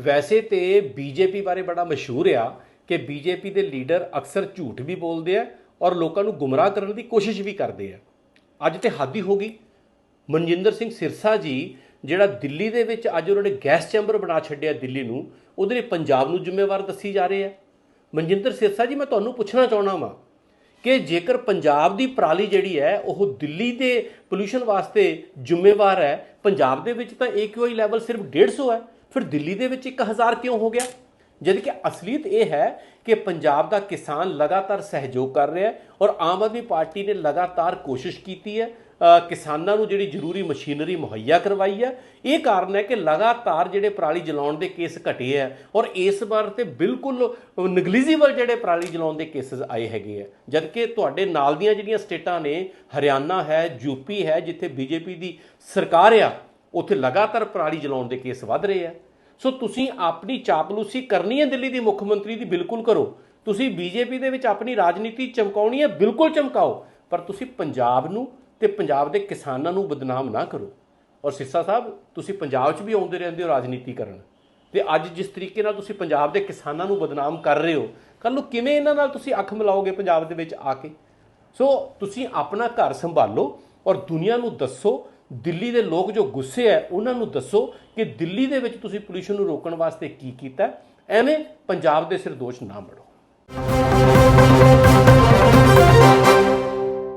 ਵੈਸੇ ਤੇ ਬੀਜੇਪੀ ਬਾਰੇ ਬੜਾ ਮਸ਼ਹੂਰ ਆ ਕਿ ਬੀਜੇਪੀ ਦੇ ਲੀਡਰ ਅਕਸਰ ਝੂਠ ਵੀ ਬੋਲਦੇ ਆ ਔਰ ਲੋਕਾਂ ਨੂੰ ਗੁੰਮਰਾਹ ਕਰਨ ਦੀ ਕੋਸ਼ਿਸ਼ ਵੀ ਕਰਦੇ ਆ। ਅੱਜ ਤੇ ਹੱਦ ਹੀ ਹੋ ਗਈ। ਮਨਜਿੰਦਰ ਸਿੰਘ ਸਿਰਸਾ ਜੀ, ਜਿਹੜਾ ਦਿੱਲੀ ਦੇ ਵਿੱਚ ਅੱਜ ਉਹਨਾਂ ਨੇ ਗੈਸ ਚੈਂਬਰ ਬਣਾ ਛੱਡਿਆ ਦਿੱਲੀ ਨੂੰ, ਉਹਦੇ ਲਈ ਪੰਜਾਬ ਨੂੰ ਜ਼ਿੰਮੇਵਾਰ ਦੱਸੀ ਜਾ ਰਹੇ ਆ। ਮਨਜਿੰਦਰ ਸਿਰਸਾ ਜੀ, ਮੈਂ ਤੁਹਾਨੂੰ ਪੁੱਛਣਾ ਚਾਹਣਾ ਵਾਂ ਕਿ ਜੇਕਰ ਪੰਜਾਬ ਦੀ ਪਰਾਲੀ ਜਿਹੜੀ ਹੈ, ਉਹ ਦਿੱਲੀ ਦੇ ਪੋਲੂਸ਼ਨ ਵਾਸਤੇ ਜ਼ਿੰਮੇਵਾਰ ਹੈ, ਪੰਜਾਬ ਦੇ ਵਿੱਚ ਤਾਂ AQI ਲੈਵਲ ਸਿਰਫ 150 ਹੈ, ਫਿਰ ਦਿੱਲੀ ਦੇ ਵਿੱਚ 1000 ਕਿਉਂ ਹੋ ਗਿਆ? ਜਦ ਕਿ ਅਸਲੀਅਤ ਇਹ ਹੈ ਕਿ ਪੰਜਾਬ ਦਾ ਕਿਸਾਨ ਲਗਾਤਾਰ ਸਹਿਯੋਗ ਕਰ ਰਿਹਾ ਹੈ ਔਰ ਆਮ ਆਦਮੀ ਪਾਰਟੀ ਨੇ ਲਗਾਤਾਰ ਕੋਸ਼ਿਸ਼ ਕੀਤੀ ਹੈ ਕਿਸਾਨਾਂ ਨੂੰ ਜਿਹੜੀ ਜ਼ਰੂਰੀ ਮਸ਼ੀਨਰੀ ਮੁਹੱਈਆ ਕਰਵਾਈ ਹੈ। ਇਹ ਕਾਰਨ ਹੈ ਕਿ ਲਗਾਤਾਰ ਜਿਹੜੇ ਪਰਾਲੀ ਜਲਾਉਣ ਦੇ ਕੇਸ ਘਟੇ ਹੈ ਔਰ ਇਸ ਵਾਰ ਤੇ ਬਿਲਕੁਲ ਨਗਲੀਜੀਬਲ ਜਿਹੜੇ ਪਰਾਲੀ ਜਲਾਉਣ ਦੇ ਕੇਸਸ ਆਏ ਹੈਗੇ ਆ ਜਦਕਿ ਤੁਹਾਡੇ ਨਾਲ ਦੀਆਂ ਜਿਹੜੀਆਂ ਸਟੇਟਾਂ ਨੇ, ਹਰਿਆਣਾ ਹੈ ਯੂਪੀ ਹੈ, ਜਿੱਥੇ ਬੀਜੇਪੀ ਦੀ ਸਰਕਾਰ ਆ, ਉੱਥੇ ਲਗਾਤਾਰ ਪਰਾਲੀ ਜਲਾਉਣ ਦੇ ਕੇਸ ਵੱਧ ਰਹੇ ਆ ਸੋ ਤੁਸੀਂ ਆਪਣੀ ਚਾਪਲੂਸੀ ਕਰਨੀ ਹੈ ਦਿੱਲੀ ਦੀ ਮੁੱਖ ਮੰਤਰੀ ਦੀ, ਬਿਲਕੁਲ ਕਰੋ। ਤੁਸੀਂ ਬੀਜੇਪੀ ਦੇ ਵਿੱਚ ਆਪਣੀ ਰਾਜਨੀਤੀ ਚਮਕਾਉਣੀ ਹੈ, ਬਿਲਕੁਲ ਚਮਕਾਓ। ਪਰ ਤੁਸੀਂ ਪੰਜਾਬ ਨੂੰ ਤੇ ਪੰਜਾਬ ਦੇ ਕਿਸਾਨਾਂ ਨੂੰ ਬਦਨਾਮ ਨਾ ਕਰੋ। ਔਰ ਸਿੱਸਾ ਸਾਹਿਬ, ਤੁਸੀਂ ਪੰਜਾਬ 'ਚ ਵੀ ਆਉਂਦੇ ਰਹਿੰਦੇ ਹੋ ਰਾਜਨੀਤੀ ਕਰਨ। ਤੇ ਅੱਜ ਜਿਸ ਤਰੀਕੇ ਨਾਲ ਤੁਸੀਂ ਪੰਜਾਬ ਦੇ ਕਿਸਾਨਾਂ ਨੂੰ ਬਦਨਾਮ ਕਰ ਰਹੇ ਹੋ ਕੱਲ ਨੂੰ ਕਿਵੇਂ ਇਹਨਾਂ ਨਾਲ ਤੁਸੀਂ ਅੱਖ ਮਿਲਾਓਗੇ ਪੰਜਾਬ ਦੇ ਵਿੱਚ ਆ ਕੇ? ਸੋ ਤੁਸੀਂ ਆਪਣਾ ਘਰ ਸੰਭਾਲੋ ਔਰ ਦੁਨੀਆ ਨੂੰ ਦੱਸੋ ਦਿੱਲੀ ਦੇ ਲੋਕ ਜੋ ਗੁੱਸੇ ਹੈ ਉਹਨਾਂ ਨੂੰ ਦੱਸੋ ਕਿ ਦਿੱਲੀ ਦੇ ਵਿੱਚ ਤੁਸੀਂ ਪੋਲੂਸ਼ਨ ਨੂੰ ਰੋਕਣ ਵਾਸਤੇ ਕੀ ਕੀਤਾ ਐਵੇਂ ਪੰਜਾਬ ਦੇ ਸਿਰ ਦੋਸ਼ ਨਾ ਮੜੋ